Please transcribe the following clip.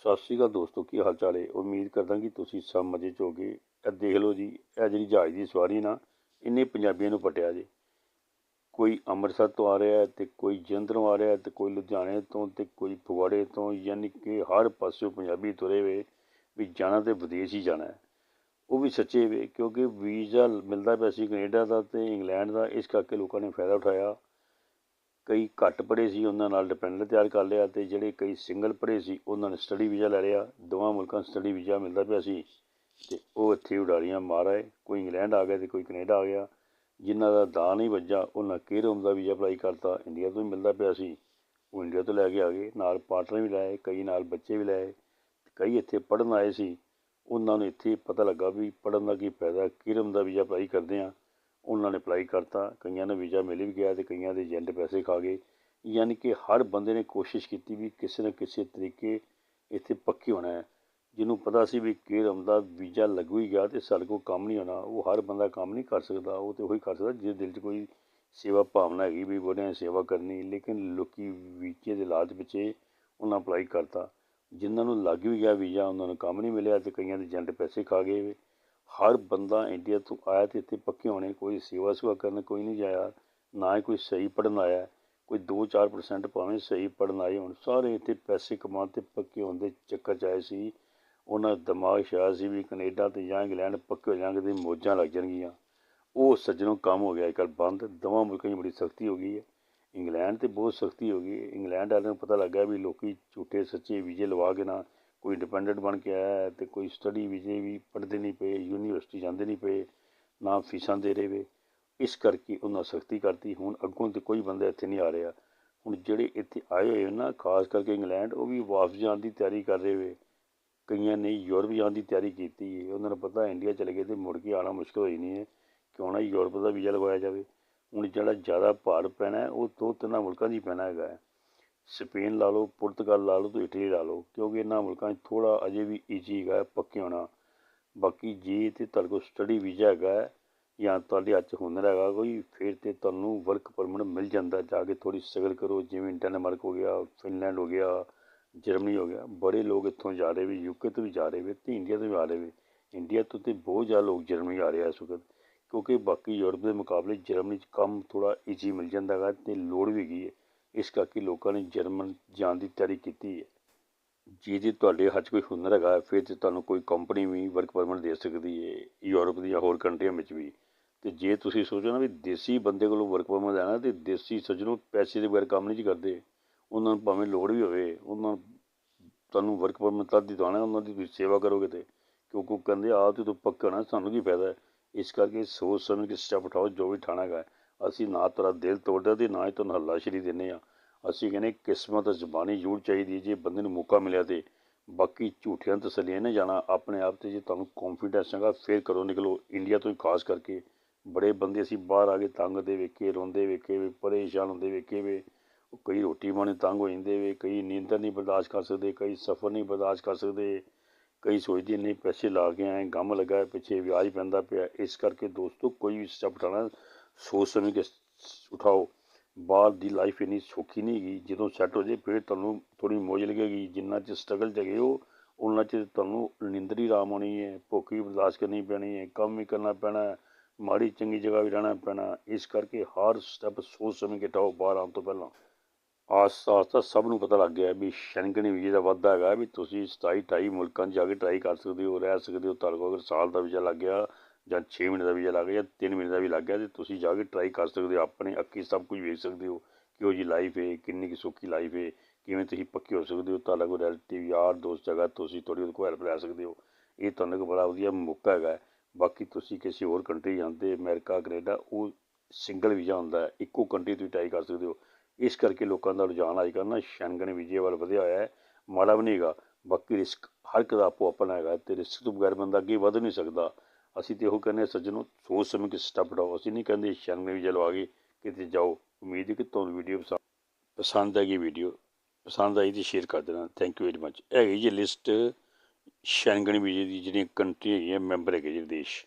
ਸਤਿ ਸ਼੍ਰੀ ਅਕਾਲ ਦੋਸਤੋ, ਕੀ ਹਾਲ ਚਾਲ ਹੈ? ਉਮੀਦ ਕਰਦਾ ਕਿ ਤੁਸੀਂ ਸਭ ਮਜ਼ੇ 'ਚ ਹੋਗੇ ਇਹ ਦੇਖ ਲਓ ਜੀ, ਇਹ ਜਿਹੜੀ ਜਹਾਜ਼ ਦੀ ਸਵਾਰੀ ਨਾ, ਇੰਨੇ ਪੰਜਾਬੀਆਂ ਨੂੰ ਪਟਿਆ ਜੇ। ਕੋਈ ਅੰਮ੍ਰਿਤਸਰ ਤੋਂ ਆ ਰਿਹਾ ਹੈ ਤੇ ਕੋਈ ਜਲੰਧਰੋਂ ਆ ਰਿਹਾ ਹੈ ਤੇ ਕੋਈ ਲੁਧਿਆਣੇ ਤੋਂ ਤੇ ਕੋਈ ਫਗਵਾੜੇ ਤੋਂ, ਯਾਨੀ ਕਿ ਹਰ ਪਾਸਿਓਂ ਪੰਜਾਬੀ ਤੁਰੇ ਵੇ ਵੀ ਜਾਣਾ ਤੇ ਵਿਦੇਸ਼ ਹੀ ਜਾਣਾ ਹੈ। ਉਹ ਵੀ ਸੱਚੇ ਵੇ, ਕਿਉਂਕਿ ਵੀਜ਼ਾ ਮਿਲਦਾ ਪਿਆ ਸੀ ਕੈਨੇਡਾ ਦਾ ਤੇ ਇੰਗਲੈਂਡ ਦਾ, ਇਸ ਕਰਕੇ ਲੋਕਾਂ ਨੇ ਫਾਇਦਾ ਉਠਾਇਆ। ਕਈ ਘੱਟ ਪੜ੍ਹੇ ਸੀ, ਉਹਨਾਂ ਨਾਲ ਡਿਪੈਂਡੈਂਟ ਤਿਆਰ ਕਰ ਲਿਆ ਤੇ ਜਿਹੜੇ ਕਈ ਸਿੰਗਲ ਪੜ੍ਹੇ ਸੀ, ਉਹਨਾਂ ਨੇ ਸਟੱਡੀ ਵੀਜ਼ਾ ਲੈ ਲਿਆ। ਦੋਵਾਂ ਮੁਲਕਾਂ ਸਟੱਡੀ ਵੀਜ਼ਾ ਮਿਲਦਾ ਪਿਆ ਸੀ ਤੇ ਉਹ ਇੱਥੇ ਉਡਾਰੀਆਂ ਮਾਰ ਆਏ। ਕੋਈ ਇੰਗਲੈਂਡ ਆ ਗਿਆ ਤੇ ਕੋਈ ਕੈਨੇਡਾ ਆ ਗਿਆ। ਜਿਨ੍ਹਾਂ ਦਾ ਦਾ ਨਹੀਂ ਵੱਜਾ, ਉਹਨਾਂ ਕੇਰੋਮ ਦਾ ਵੀਜ਼ਾ ਅਪਲਾਈ ਕਰਤਾ। ਇੰਡੀਆ ਤੋਂ ਹੀ ਮਿਲਦਾ ਪਿਆ ਸੀ। ਉਹ ਇੰਡੀਆ ਤੋਂ ਲੈ ਕੇ ਆ ਗਏ। ਨਾਲ ਪਾਰਟਨਰ ਵੀ ਲਾਏ, ਕਈ ਨਾਲ ਬੱਚੇ ਵੀ ਲਾਏ। ਕਈ ਇੱਥੇ ਪੜ੍ਹਨ ਆਏ ਸੀ। ਉਹਨਾਂ ਨੂੰ ਇੱਥੇ ਪਤਾ ਲੱਗਾ ਵੀ ਪੜ੍ਹਨ ਦਾ ਕੀ ਫਾਇਦਾ। ਕਿਰਮ ਦਾ ਵੀਜ਼ਾ ਅਪਲਾਈ ਕਰਦੇ ਆ। ਉਹਨਾਂ ਨੇ ਅਪਲਾਈ ਕਰਤਾ, ਕਈਆਂ ਨੂੰ ਵੀਜ਼ਾ ਮਿਲ ਵੀ ਗਿਆ ਅਤੇ ਕਈਆਂ ਦੇ ਏਜੰਟ ਪੈਸੇ ਖਾ ਗਏ। ਯਾਨੀ ਕਿ ਹਰ ਬੰਦੇ ਨੇ ਕੋਸ਼ਿਸ਼ ਕੀਤੀ ਵੀ ਕਿਸੇ ਨਾ ਕਿਸੇ ਤਰੀਕੇ ਇੱਥੇ ਪੱਕੇ ਹੋਣਾ ਹੈ। ਜਿਹਨੂੰ ਪਤਾ ਸੀ ਵੀ ਕਿਰਮ ਦਾ ਵੀਜ਼ਾ ਲੱਗੂ ਹੀ ਗਿਆ ਤੇ ਸਾਡੇ ਕੋਲ ਕੰਮ ਨਹੀਂ ਹੋਣਾ, ਉਹ ਹਰ ਬੰਦਾ ਕੰਮ ਨਹੀਂ ਕਰ ਸਕਦਾ, ਉਹ ਤੇ ਉਹੀ ਕਰ ਸਕਦਾ ਜਿਹਦੇ ਦਿਲ 'ਚ ਕੋਈ ਸੇਵਾ ਭਾਵਨਾ ਹੈਗੀ ਵੀ ਬੜਿਆਂ ਦੀ ਸੇਵਾ ਕਰਨੀ, ਲੇਕਿਨ ਲੋਕੀ ਵੀਜ਼ੇ ਦੇ ਲਾਲਚ ਪਿੱਛੇ ਉਹਨਾਂ ਅਪਲਾਈ ਕਰਤਾ। ਜਿਨ੍ਹਾਂ ਨੂੰ ਲੱਗ ਵੀ ਗਿਆ ਵੀਜ਼ਾ, ਉਹਨਾਂ ਨੂੰ ਕੰਮ ਨਹੀਂ ਮਿਲਿਆ ਤੇ ਕਈਆਂ ਦੇ ਏਜੰਟ ਪੈਸੇ ਖਾ ਗਏ। ਹਰ ਬੰਦਾ ਇੰਡੀਆ ਤੋਂ ਆਇਆ ਤੇ ਇੱਥੇ ਪੱਕੇ ਹੋਣੇ, ਕੋਈ ਸੇਵਾ ਸੁਵਾ ਕਰਨ, ਕੋਈ ਨਹੀਂ ਜਾਇਆ, ਨਾ ਹੀ ਕੋਈ ਸਹੀ ਪੜ੍ਹਨ ਆਇਆ, ਕੋਈ 2-4% ਭਾਵੇਂ ਸਹੀ ਪੜ੍ਹਨ ਆਏ ਹੁਣ, ਸਾਰੇ ਇੱਥੇ ਪੈਸੇ ਕਮਾਉਣ ਤੇ ਪੱਕੇ ਹੋਣ ਦੇ ਚੱਕਰ 'ਚ ਆਏ ਸੀ। ਉਹਨਾਂ ਦਾ ਦਿਮਾਗ ਸ਼ਾਇਦ ਸੀ ਵੀ ਕੈਨੇਡਾ ਤੇ ਜਾਂ ਇੰਗਲੈਂਡ ਪੱਕੇ ਹੋ ਜਾਣਗੇ ਤੇ ਮੌਜਾਂ ਲੱਗ ਜਾਣਗੀਆਂ। ਉਹ ਸੱਜਣੋਂ ਕੰਮ ਹੋ ਗਿਆ ਅੱਜ ਕੱਲ੍ਹ ਬੰਦ, ਦੋਵਾਂ ਮੁਲਕਾਂ 'ਚ ਬੜੀ ਸਖਤੀ ਹੋ ਗਈ ਹੈ। ਇੰਗਲੈਂਡ ਤੇ ਬਹੁਤ ਸਖਤੀ ਹੋ ਗਈ ਇੰਗਲੈਂਡ ਵਾਲਿਆਂ ਨੂੰ ਪਤਾ ਲੱਗਾ ਵੀ ਲੋਕੀ ਝੂਠੇ ਸੱਚੇ ਵੀਜ਼ੇ ਲਵਾ ਕੇ ਨਾ ਕੋਈ ਇੰਡੀਪੈਂਡੈਂਟ ਬਣ ਕੇ ਆਇਆ ਅਤੇ ਕੋਈ ਸਟੱਡੀ ਵੀਜ਼ੇ ਵੀ ਪੜ੍ਹਦੇ ਨਹੀਂ ਪਏ ਯੂਨੀਵਰਸਿਟੀ ਜਾਂਦੇ ਨਹੀਂ ਪਏ, ਨਾ ਫੀਸਾਂ ਦੇ ਰਹੇ ਵੇ, ਇਸ ਕਰਕੇ ਉਹਨਾਂ ਸਖਤੀ ਕਰਤੀ। ਹੁਣ ਅੱਗੋਂ ਤੇ ਕੋਈ ਬੰਦਾ ਇੱਥੇ ਨਹੀਂ ਆ ਰਿਹਾ। ਹੁਣ ਜਿਹੜੇ ਇੱਥੇ ਆਏ ਹੋਏ ਨਾ ਖਾਸ ਕਰਕੇ ਇੰਗਲੈਂਡ, ਉਹ ਵੀ ਵਾਪਸ ਜਾਣ ਦੀ ਤਿਆਰੀ ਕਰ ਰਹੇ ਵੇ। ਕਈਆਂ ਨੇ ਯੂਰਪ ਜਾਣ ਦੀ ਤਿਆਰੀ ਕੀਤੀ ਹੈ ਉਹਨਾਂ ਨੂੰ ਪਤਾ ਇੰਡੀਆ ਚਲੇ ਗਏ ਤੇ ਮੁੜ ਕੇ ਆਉਣਾ ਮੁਸ਼ਕਲ ਹੋਈ ਨਹੀਂ ਹੈ ਕਿਉਂ ਨਾ ਯੂਰਪ ਦਾ ਵੀਜ਼ਾ ਲਗਵਾਇਆ ਜਾਵੇ। ਹੁਣ ਜਿਹੜਾ ਜ਼ਿਆਦਾ ਭਾਰ ਪੈਣਾ ਉਹ ਦੋ ਤਿੰਨਾਂ ਮੁਲਕਾਂ 'ਚ ਹੀ ਪੈਣਾ ਹੈਗਾ ਹੈ। ਸਪੇਨ ਲਾ ਲਓ, ਪੁਰਤਗਾਲ ਲਾ ਲਓ ਤੇ ਇਟਲੀ ਲਾ ਲਓ, ਕਿਉਂਕਿ ਇਹਨਾਂ ਮੁਲਕਾਂ 'ਚ ਥੋੜ੍ਹਾ ਅਜੇ ਵੀ ਈਜ਼ੀ ਹੈਗਾ, ਪੱਕੇ ਹੋਣਾ। ਬਾਕੀ ਜੇ ਤੇ ਤੁਹਾਡੇ ਕੋਲ ਸਟੱਡੀ ਵੀਜ਼ਾ ਹੈਗਾ ਜਾਂ ਤੁਹਾਡੇ ਹੱਥ 'ਚ ਹੁਨਰ ਹੈਗਾ ਕੋਈ, ਫਿਰ ਤੇ ਤੁਹਾਨੂੰ ਵਰਕ ਪਰਮਿਟ ਮਿਲ ਜਾਂਦਾ ਜਾ ਕੇ ਥੋੜ੍ਹੀ ਸਟਰਗਲ ਕਰੋ, ਜਿਵੇਂ ਡੈਨਮਾਰਕ ਹੋ ਗਿਆ ਫਿਨਲੈਂਡ ਹੋ ਗਿਆ ਜਰਮਨੀ ਹੋ ਗਿਆ। ਬੜੇ ਲੋਕ ਇੱਥੋਂ ਜਾ ਰਹੇ ਵੀ ਯੂਕੇ ਤੋਂ ਵੀ ਜਾ ਰਹੇ ਵੇ ਤੇ ਇੰਡੀਆ ਤੋਂ ਵੀ ਆ ਰਹੇ ਵੇ। ਇੰਡੀਆ ਤੋਂ ਤੇ ਬਹੁਤ ਜ਼ਿਆਦਾ ਲੋਕ ਜਰਮਨੀ ਆ ਰਹੇ ਆ ਇਸ ਵਕਤ, ਕਿਉਂਕਿ ਬਾਕੀ ਯੂਰਪ ਦੇ ਮੁਕਾਬਲੇ ਜਰਮਨੀ 'ਚ ਕੰਮ ਥੋੜ੍ਹਾ ਈਜ਼ੀ ਮਿਲ ਜਾਂਦਾ ਹੈਗਾ ਤੇ ਲੋੜ ਵੀ ਹੈਗੀ ਹੈ। ਇਸ ਕਰਕੇ ਲੋਕਾਂ ਨੇ ਜਰਮਨ ਜਾਣ ਦੀ ਤਿਆਰੀ ਕੀਤੀ ਹੈ। ਜੇ ਜੇ ਤੁਹਾਡੇ ਹੱਥ 'ਚ ਕੋਈ ਹੁਨਰ ਹੈਗਾ, ਫਿਰ ਤੇ ਤੁਹਾਨੂੰ ਕੋਈ ਕੰਪਨੀ ਵੀ ਵਰਕ ਪਰਮਿਟ ਦੇ ਸਕਦੀ ਹੈ, ਯੂਰਪ ਦੀਆਂ ਹੋਰ ਕੰਟਰੀਆਂ ਵਿੱਚ ਵੀ। ਤੇ ਜੇ ਤੁਸੀਂ ਸੋਚੋ ਨਾ ਵੀ ਦੇਸੀ ਬੰਦੇ ਕੋਲੋਂ ਵਰਕ ਪਰਮਿਟ ਲੈਣਾ, ਤੇ ਦੇਸੀ ਸੱਜਣੋਂ ਪੈਸੇ ਦੇ ਬਗੈਰ ਕੰਮ ਨਹੀਂ ਜੀ ਕਰਦੇ। ਉਹਨਾਂ ਨੂੰ ਭਾਵੇਂ ਲੋੜ ਵੀ ਹੋਵੇ, ਉਹਨਾਂ ਨੂੰ ਤੁਹਾਨੂੰ ਵਰਕ ਪਰਮਿਟ ਤਾਂ ਦੀ ਉਹਨਾਂ ਦੀ ਤੁਸੀਂ ਸੇਵਾ ਕਰੋਗੇ ਤੇ। ਕਿਉਂਕਿ ਕਹਿੰਦੇ ਆ ਤੇ ਤੂੰ ਪੱਕਣਾ ਸਾਨੂੰ ਕੀ ਫਾਇਦਾ? ਇਸ ਕਰਕੇ ਸੋਚ ਸਮਝ ਕੇ ਸਟੈਪ ਉਠਾਓ, ਜੋ ਵੀ ਠਾਣਾ ਹੈਗਾ। ਅਸੀਂ ਨਾ ਤੇਰਾ ਦਿਲ ਤੋੜਦਾ ਤੇ ਨਾ ਹੀ ਤੁਹਾਨੂੰ ਹੱਲਾਸ਼ੇਰੀ ਦਿੰਦੇ ਆ ਅਸੀਂ ਕਹਿੰਦੇ ਕਿਸਮਤ ਜ਼ਬਾਨੀ ਜੂੜ ਚਾਹੀਦੀ ਹੈ ਜੇ ਬੰਦੇ ਨੂੰ ਮੌਕਾ ਮਿਲਿਆ ਤੇ। ਬਾਕੀ ਝੂਠਿਆਂ ਤਸੱਲੀਆਂ ਨਾ ਜਾਣਾ। ਆਪਣੇ ਆਪ ਤੇ ਜੇ ਤੁਹਾਨੂੰ ਕੌਨਫੀਡੈਂਸ ਹੈਗਾ, ਫੇਰ ਕਰੋ ਨਿਕਲੋ। ਇੰਡੀਆ ਤੋਂ ਹੀ ਖਾਸ ਕਰਕੇ। ਬੜੇ ਬੰਦੇ ਅਸੀਂ ਬਾਹਰ ਆ ਕੇ ਤੰਗ ਦੇ ਵੇਖੇ, ਰੋਂਦੇ ਵੇਖੇ ਵੇ, ਪਰੇਸ਼ਾਨ ਹੁੰਦੇ ਵੇਖੇ ਵੇ। ਉਹ ਕਈ ਰੋਟੀ ਪਾਣੀ ਤੰਗ ਹੋ ਜਾਂਦੇ ਵੇ, ਕਈ ਨੀਂਦਰ ਨਹੀਂ ਬਰਦਾਸ਼ਤ ਕਰ ਸਕਦੇ, ਕਈ ਸਫ਼ਰ ਨਹੀਂ ਬਰਦਾਸ਼ਤ ਕਰ ਸਕਦੇ। ਕਈ ਸੋਚਦੇ ਨਹੀਂ ਪੈਸੇ ਲਾ ਕੇ ਆਏ, ਗਮ ਲੱਗਾ ਪਿੱਛੇ ਵਿਆਜ ਪੈਂਦਾ ਪਿਆ। ਇਸ ਕਰਕੇ ਦੋਸਤੋ, ਕੋਈ ਵੀ ਸਟੈਪ ਉਠਾਉਣਾ ਸੋਚ ਸਮਝ ਕੇ ਉਠਾਓ। ਬਾਹਰ ਦੀ ਲਾਈਫ ਇੰਨੀ ਸੌਖੀ ਨਹੀਂ ਹੈਗੀ। ਜਦੋਂ ਸੈੱਟ ਹੋ ਜੇ ਫਿਰ ਤੁਹਾਨੂੰ ਥੋੜੀ ਮੋਜ ਲੱਗੇਗੀ। ਜਿੰਨਾ ਚ ਸਟਰਗਲ ਚ ਗਏ ਹੋ, ਉਹਨਾਂ ਚ ਤੁਹਾਨੂੰ ਨਿੰਦਰੀ ਆਰਾਮ ਹੋਣੀ ਹੈ, ਭੁੱਖ ਵੀ ਬਰਦਾਸ਼ਤ ਕਰਨੀ ਪੈਣੀ ਹੈ, ਕੰਮ ਵੀ ਕਰਨਾ ਪੈਣਾ ਮਾੜੀ ਚੰਗੀ ਜਗ੍ਹਾ ਵੀ ਰਹਿਣਾ ਪੈਣਾ ਇਸ ਕਰਕੇ ਹਰ ਸਟੈਪ ਸੋਚ ਸਮਝ ਕੇ ਉਠਾਓ ਬਾਹਰ ਆਉਣ ਤੋਂ ਪਹਿਲਾਂ। ਆਸ ਆਸ ਤਾਂ ਸਭ ਨੂੰ ਪਤਾ ਲੱਗ ਗਿਆ ਵੀ ਸ਼ੈਂਗਨ ਵੀਜ਼ੇ ਦਾ ਵਾਧਾ ਹੈਗਾ, ਵੀ ਤੁਸੀਂ 27 28 ਮੁਲਕਾਂ 'ਚ ਜਾ ਕੇ ਟਰਾਈ ਕਰ ਸਕਦੇ ਹੋ, ਰਹਿ ਸਕਦੇ ਹੋ। ਤੁਹਾਡੇ ਕੋਲ ਅਗਰ ਸਾਲ ਦਾ ਵੀਜ਼ਾ ਲੱਗ ਗਿਆ ਜਾਂ 6 ਮਹੀਨੇ ਦਾ ਵੀਜ਼ਾ ਲੱਗ ਗਿਆ ਜਾਂ 3 ਮਹੀਨੇ ਦਾ ਵੀ ਲੱਗ ਗਿਆ ਤੇ ਤੁਸੀਂ ਜਾ ਕੇ ਟਰਾਈ ਕਰ ਸਕਦੇ ਹੋ ਆਪਣੇ ਅੱਖੀ ਸਭ ਕੁਝ ਵੇਖ ਸਕਦੇ ਹੋ ਕਿਹੋ ਜੀ ਲਾਈਫ ਹੈ ਕਿੰਨੀ ਕੀ ਸੌਖੀ ਲਾਈਫ ਹੈ ਕਿਵੇਂ ਤੁਸੀਂ ਪੱਕੇ ਹੋ ਸਕਦੇ ਹੋ, ਤੁਹਾਡਾ ਕੋਈ ਰਿਲੇਟਿਵ ਯਾਰ, ਦੋਸਤ ਜਗ੍ਹਾ ਤੁਸੀਂ ਤੁਹਾਡੀ ਉਹਦੇ ਕੋਲ ਹੈਲਪ ਲੈ ਸਕਦੇ ਹੋ। ਇਹ ਤੁਹਾਨੂੰ ਇੱਕ ਬੜਾ ਵਧੀਆ ਮੌਕਾ ਹੈਗਾ। ਬਾਕੀ ਤੁਸੀਂ ਕਿਸੇ ਹੋਰ ਕੰਟਰੀ ਜਾਂਦੇ, ਅਮਰੀਕਾ, ਕੈਨੇਡਾ, ਉਹ ਸਿੰਗਲ ਵੀਜ਼ਾ ਹੁੰਦਾ ਹੈ, ਇੱਕੋ ਕੰਟਰੀ ਤੁਸੀਂ ਟਰਾਈ ਕਰ ਸਕਦੇ ਹੋ। ਇਸ ਕਰਕੇ ਲੋਕਾਂ ਦਾ ਰੁਝਾਨ ਅੱਜ ਕੱਲ੍ਹ ਨਾ ਸ਼ੈਂਗਨ ਵੀਜ਼ੇ ਵੱਲ ਵਧਿਆ ਹੋਇਆ ਹੈ, ਮਾੜਾ ਵੀ ਨਹੀਂ ਹੈਗਾ, ਬਾਕੀ ਰਿਸਕ ਹਰ ਇੱਕ ਦਾ ਆਪੋ ਆਪਣਾ ਹੈਗਾ ਤੇ ਰਿਸਕ ਤੋਂ ਬਗੈਰ ਬੰਦਾ ਅੱਗੇ ਵਧ ਨਹੀਂ ਸਕਦਾ। ਅਸੀਂ ਤੇ ਉਹ ਕਹਿੰਦੇ ਹਾਂ, ਸੱਜਣੋ, ਸੋਚ ਸਮਝ ਕੇ ਸਟੈਪ ਡਾਓ ਅਸੀਂ ਨਹੀਂ ਕਹਿੰਦੇ ਸ਼ੈਂਗਨ ਵੀਜ਼ਾ ਲਵਾ ਗਏ ਕਿਤੇ ਜਾਓ। ਉਮੀਦ ਹੈ ਕਿ ਤੁਹਾਨੂੰ ਵੀਡੀਓ ਪਸੰਦ ਪਸੰਦ ਆਏਗੀ ਵੀਡੀਓ ਪਸੰਦ ਆਈ ਤੇ ਸ਼ੇਅਰ ਕਰ ਦੇਣਾ। ਥੈਂਕ ਯੂ ਵੈਰੀ ਮੱਚ ਹੈਗੀ ਜੀ ਲਿਸਟ ਸ਼ੈਂਗਨ ਵੀਜ਼ੇ ਦੀ, ਜਿਹੜੀਆਂ ਕੰਟਰੀ ਹੈਗੀਆਂ ਮੈਂਬਰ ਹੈਗੇ ਜਿਹੜੇ ਦੇਸ਼